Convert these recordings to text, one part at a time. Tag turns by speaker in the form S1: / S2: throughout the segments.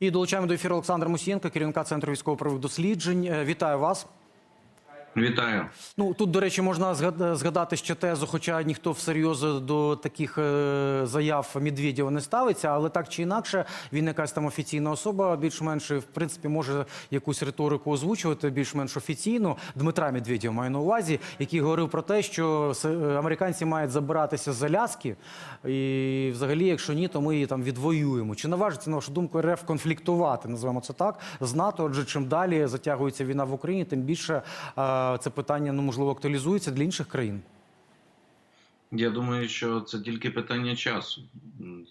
S1: І долучаємо до ефіру Олександра Мусієнка, керівника центру військово-правових досліджень. Е, Вітаю вас.
S2: Вітаю.
S1: Ну тут, до речі, можна згад- згадати ще тезу, хоча ніхто всерйоз до таких е, заяв Медведєва не ставиться, але так чи інакше, він якась там офіційна особа, більш-менш в принципі може якусь риторику озвучувати, більш-менш офіційну. Дмитра Медведєва маю на увазі, який говорив про те, що американці мають забиратися з Аляски, і взагалі, якщо ні, то ми її там відвоюємо. Чи наважиться на вашу думку РФ конфліктувати? Називаємо це так з НАТО? Адже чим далі затягується війна в Україні, тим більше е, це питання ну можливо актуалізується для інших країн.
S2: Я думаю, що це тільки питання часу.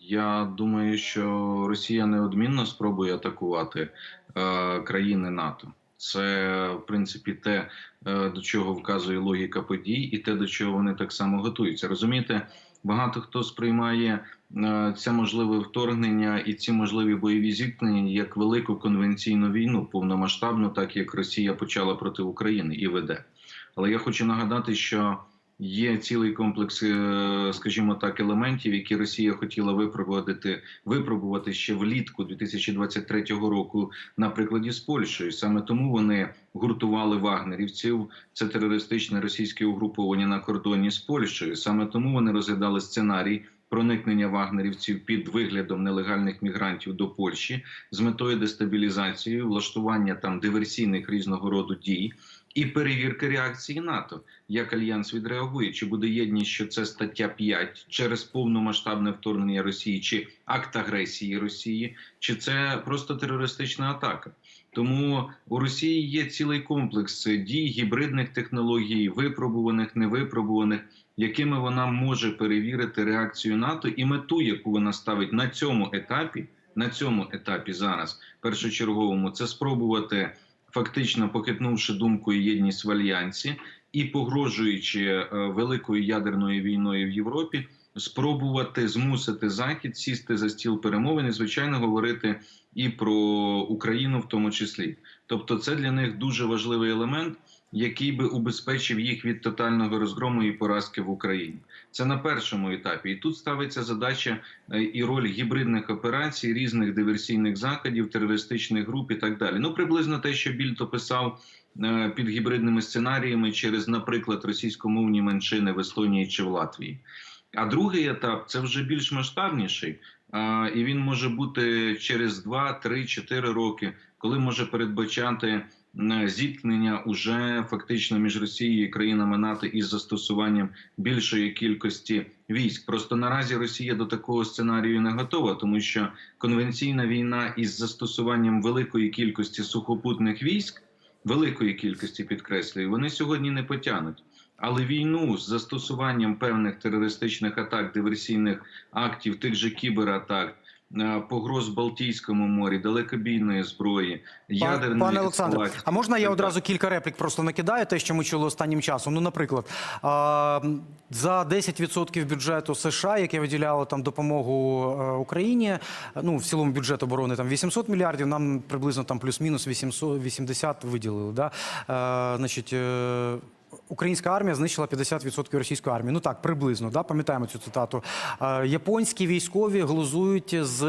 S2: Я думаю, що Росія неодмінно спробує атакувати е, країни НАТО. Це в принципі те, е, до чого вказує логіка подій, і те, до чого вони так само готуються. Розумієте, багато хто сприймає е, це можливе вторгнення і ці можливі бойові зіткнення як велику конвенційну війну, повномасштабну, так як Росія почала проти України і веде. Але я хочу нагадати, що є цілий комплекс, е, скажімо так, елементів, які Росія хотіла випробувати, випробувати ще влітку 2023 року на прикладі з Польщею. Саме тому вони гуртували вагнерівців. Це терористичне російське угруповання на кордоні з Польщею. Саме тому вони розглядали сценарій. Проникнення вагнерівців під виглядом нелегальних мігрантів до Польщі з метою дестабілізації, влаштування там диверсійних різного роду дій і перевірки реакції НАТО, як альянс відреагує, чи буде єдність, що це стаття 5 через повномасштабне вторгнення Росії, чи акт агресії Росії, чи це просто терористична атака. Тому у Росії є цілий комплекс дій гібридних технологій, випробуваних, невипробуваних, якими вона може перевірити реакцію НАТО і мету, яку вона ставить на цьому етапі, на цьому етапі зараз, першочерговому, це спробувати фактично похитнувши думку і єдність в альянсі і погрожуючи е, великою ядерною війною в Європі, спробувати змусити захід сісти за стіл перемовин і звичайно говорити і про Україну, в тому числі. Тобто, це для них дуже важливий елемент. Який би убезпечив їх від тотального розгрому і поразки в Україні, це на першому етапі, і тут ставиться задача е, і роль гібридних операцій, різних диверсійних заходів, терористичних груп і так далі. Ну приблизно те, що Більто писав е, під гібридними сценаріями через, наприклад, російськомовні меншини в Естонії чи в Латвії. А другий етап це вже більш масштабніший, і він може бути через 2, 3, 4 роки, коли може передбачати зіткнення уже фактично між Росією і країнами НАТО із застосуванням більшої кількості військ. Просто наразі Росія до такого сценарію не готова, тому що конвенційна війна із застосуванням великої кількості сухопутних військ, великої кількості підкреслюю, вони сьогодні не потягнуть. Але війну з застосуванням певних терористичних атак, диверсійних актів, тих же кібератак, погроз Балтійському морі, далекобійної зброї, ядерної
S1: Пане Олександре, а можна я одразу кілька реплік просто накидаю, те, що ми чули останнім часом? Ну, наприклад, за 10% бюджету США, яке виділяло там допомогу е, Україні, ну в цілому бюджет оборони там 800 мільярдів, нам приблизно там плюс-мінус 800, 80 виділили. Да? Е, значить, е, Українська армія знищила 50% російської армії. Ну так, приблизно, да? пам'ятаємо цю цитату. Е, Японські військові глузують з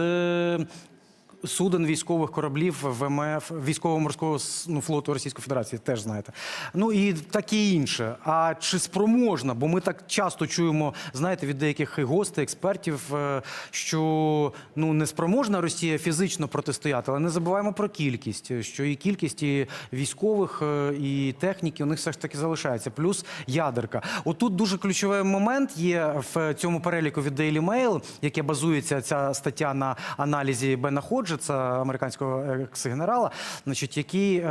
S1: суден військових кораблів ВМФ військово-морського ну, флоту Російської Федерації, теж знаєте. Ну і таке інше. А чи спроможна? Бо ми так часто чуємо, знаєте, від деяких гостей, експертів, е, що ну не спроможна Росія фізично протистояти, але не забуваємо про кількість, що і кількість і військових, е, і техніки у них все ж таки залишається. Плюс ядерка. Отут дуже ключовий момент є в цьому переліку від Daily Mail, яке базується ця стаття на аналізі Бена Ходжеса, американського екс-генерала, значить, який е,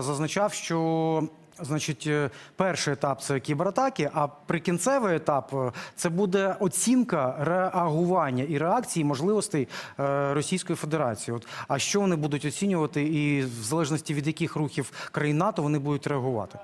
S1: зазначав, що. Значить, е, перший етап це кібератаки, а прикінцевий етап е, це буде оцінка реагування і реакції можливостей е, Російської Федерації. От а що вони будуть оцінювати, і в залежності від яких рухів країн НАТО вони будуть реагувати?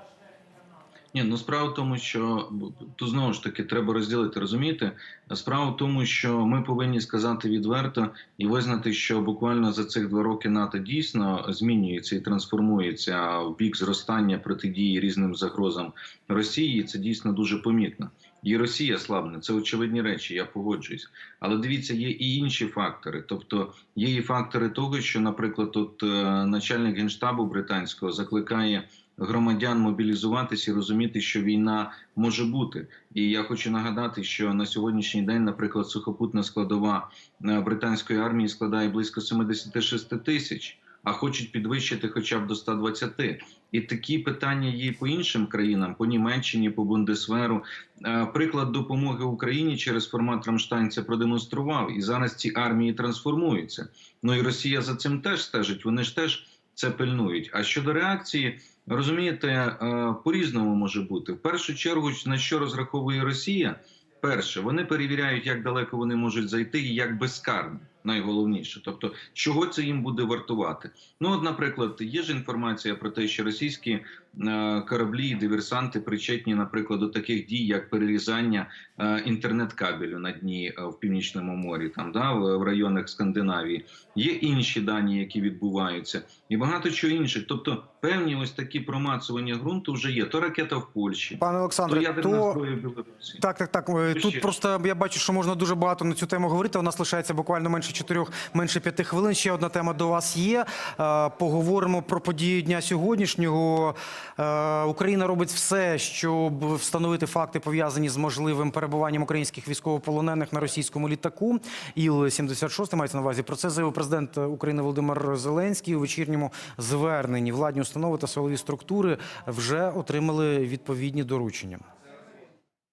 S2: Ні, ну справа в тому, що тут знову ж таки треба розділити, розумієте? Справа в тому, що ми повинні сказати відверто і визнати, що буквально за цих два роки НАТО дійсно змінюється і трансформується в бік зростання протидії різним загрозам Росії. Це дійсно дуже помітно. І Росія слабне, це очевидні речі, я погоджуюсь. Але дивіться, є і інші фактори. Тобто є і фактори того, що, наприклад, от е, начальник генштабу британського закликає громадян мобілізуватися і розуміти, що війна може бути. І я хочу нагадати, що на сьогоднішній день, наприклад, сухопутна складова е, британської армії складає близько 76 тисяч. А хочуть підвищити хоча б до 120. І такі питання є по іншим країнам, по Німеччині, по Бундесверу. Е, Приклад допомоги Україні через формат Рамштайн це продемонстрував. І зараз ці армії трансформуються. Ну і Росія за цим теж стежить. Вони ж теж це пильнують. А щодо реакції, розумієте, е, по-різному може бути. В першу чергу, на що розраховує Росія? Перше, вони перевіряють, як далеко вони можуть зайти, і як безкарно. Найголовніше, тобто, чого це їм буде вартувати? Ну, от, наприклад, є ж інформація про те, що російські е, кораблі і диверсанти причетні, наприклад, до таких дій, як перерізання е, інтернет-кабелю на дні е, в північному морі, там да в, районах Скандинавії. Є інші дані, які відбуваються, і багато чого інших. Тобто, певні ось такі промацування ґрунту вже є. То ракета в Польщі,
S1: Пане
S2: то
S1: Олександре, то
S2: в Білорусі.
S1: Так, так, так. Е,
S2: Ще.
S1: Тут просто я бачу, що можна дуже багато на цю тему говорити. У нас лишається буквально менше чотирьох, менше п'яти хвилин. Ще одна тема до вас є. Е, Поговоримо про події дня сьогоднішнього. Е, Україна робить все, щоб встановити факти пов'язані з можливим перебуванням українських військовополонених на російському літаку. Іл 76 мається на увазі. Про це заявив президент України Володимир Зеленський у вечірньому зверненні. Владні установи та силові структури вже отримали відповідні доручення.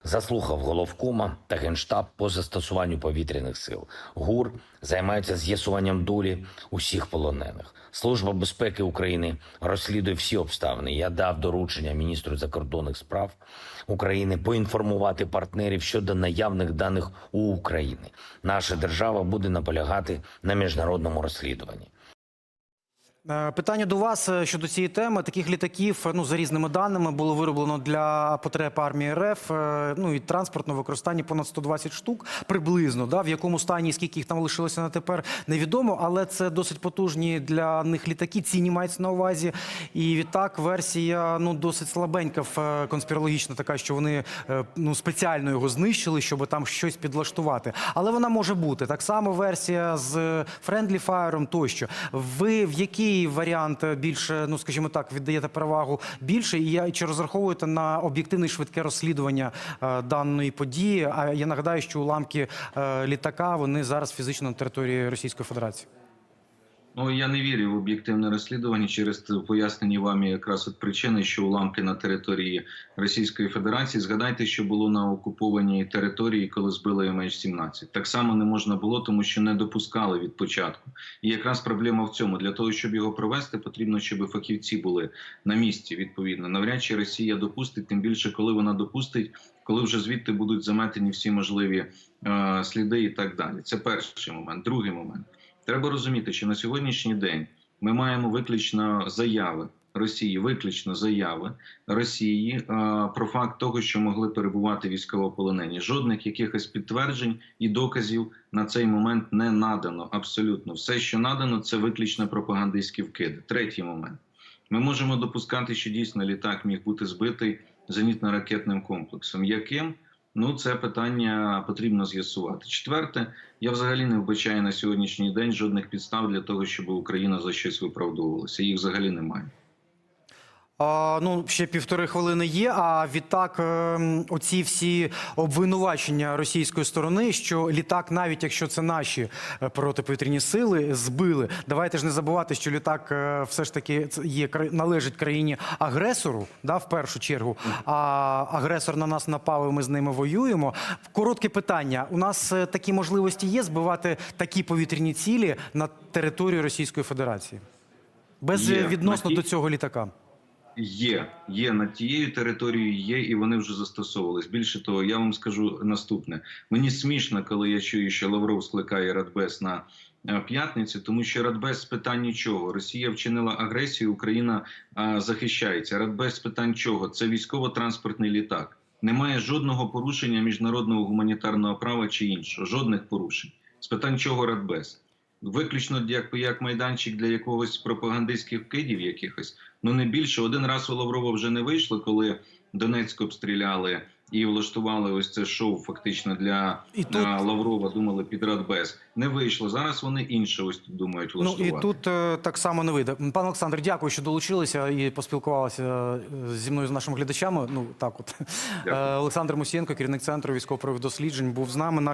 S3: Заслухав головкома та генштаб по застосуванню повітряних сил. ГУР займається з'ясуванням долі усіх полонених. Служба безпеки України розслідує всі обставини. Я дав доручення міністру закордонних справ України поінформувати партнерів щодо наявних даних у України. Наша держава буде наполягати на міжнародному розслідуванні.
S1: Е, Питання до вас е, щодо цієї теми. Таких літаків, е, ну за різними даними, було вироблено для потреб армії РФ. Ну і транспортно використання понад 120 штук приблизно. Да, в якому стані скільки їх там лишилося на тепер, невідомо, але це досить потужні для них літаки. Ціні мається на увазі. І відтак версія ну досить слабенька, конспірологічна така, що вони ну спеціально його знищили, щоб там щось підлаштувати. Але вона може бути так само. Версія з Friendly Fire тощо. Ви в який варіант більше, ну скажімо так, віддаєте перевагу більше? І я чи розраховуєте на об'єктивне швидке розслідування е, даної події? А я нагадаю, що уламки е, літака вони зараз фізично на території Російської Федерації.
S2: Ну я не вірю в об'єктивне розслідування через пояснені вами якраз от причини, що уламки на території Російської Федерації. Згадайте, що було на окупованій території, коли збили MH17. Так само не можна було, тому що не допускали від початку. І якраз проблема в цьому для того, щоб його провести, потрібно, щоб фахівці були на місці. Відповідно, навряд чи Росія допустить, тим більше, коли вона допустить, коли вже звідти будуть заметені всі можливі е, сліди і так далі. Це перший момент. Другий момент. Треба розуміти, що на сьогоднішній день ми маємо виключно заяви Росії, виключно заяви Росії е, про факт того, що могли перебувати військовополонені. Жодних якихось підтверджень і доказів на цей момент не надано. Абсолютно все, що надано, це виключно пропагандистські вкиди. Третій момент. Ми можемо допускати, що дійсно літак міг бути збитий зенітно-ракетним комплексом. Яким? Ну, це питання потрібно з'ясувати. Четверте, я взагалі не вбачаю на сьогоднішній день жодних підстав для того, щоб Україна за щось виправдовувалася. Їх взагалі немає.
S1: А, ну, ще півтори хвилини є. А відтак, ем, оці всі обвинувачення російської сторони, що літак, навіть якщо це наші е, протиповітряні сили, збили. Давайте ж не забувати, що літак е, все ж таки є належить країні агресору, да, в першу чергу. А агресор на нас напав, і ми з ними воюємо. Коротке питання: у нас е, такі можливості є збивати такі повітряні цілі на територію Російської Федерації без
S2: Є.
S1: відносно до цього літака.
S2: Є, є над тією територією, є, і вони вже застосовувались. Більше того, я вам скажу наступне: мені смішно, коли я чую, що Лавров скликає Радбез на е, п'ятницю, тому що Радбез з питань нічого. Росія вчинила агресію, Україна а, захищається. Радбез з питань чого? Це військово-транспортний літак. Немає жодного порушення міжнародного гуманітарного права чи іншого, жодних порушень. З питань чого Радбез? Виключно як, як майданчик для якогось пропагандистських вкидів якихось. Ну не більше один раз у Лаврова вже не вийшло, коли Донецьк обстріляли і влаштували ось це шоу фактично для
S1: І тут-
S2: Лаврова. Думали під Радбез. Не вийшло. Зараз вони інше ось тут думають
S1: Ну і тут е, так само не вийде. Пане Олександр, дякую, що долучилися і поспілкувалися е, зі мною з нашими глядачами. Ну так, от
S2: Дякую.
S1: Е, Олександр Мусієнко, керівник центру військово-правових досліджень, був з нами. Наш